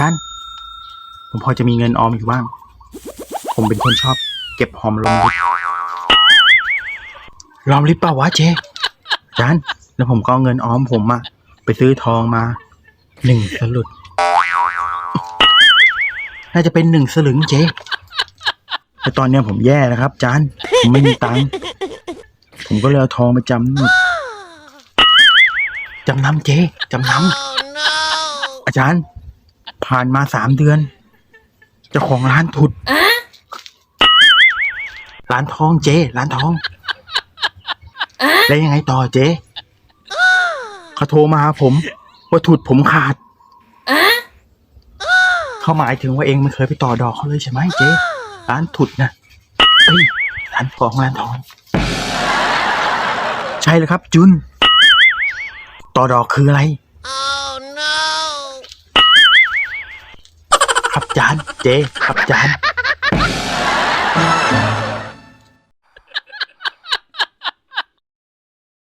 จารย์ ผมพอจะมีเงินออมอยู่บ้าง ผมเป็นคนชอบ เก็บหอมรอมริบรอมริบเปล่าวะเจอาจารย์แล้วผมก็เอาเงินออมผมอะไปซื้อทองมาหนึ่งสลึงน่าจะเป็นหนึ่งสลึงเจแต่ตอนเนี้ยผมแย่นะครับอาจารย์ผมไม่มีตังค์ผมก็เลยเอาทองไปจำจำนำเจจำนำอาจารย์ ผ่านมาสามเดือน เจ้าของร้านถุด ร้านทองเจร้านทอง แล้วยังไงต่อเจเขาโทรมาหาผม ว่าถุดผมขาด เขาหมายถึงว่าเองไม่เคยไปต่อดอกเขาเลยใช่ไหมเจร้านถุดนะเอ้ยร้านทองร้านทอง ใช่เลยครับ จุน ต่อดอกคืออะไร ครับจานเจ ครับจาน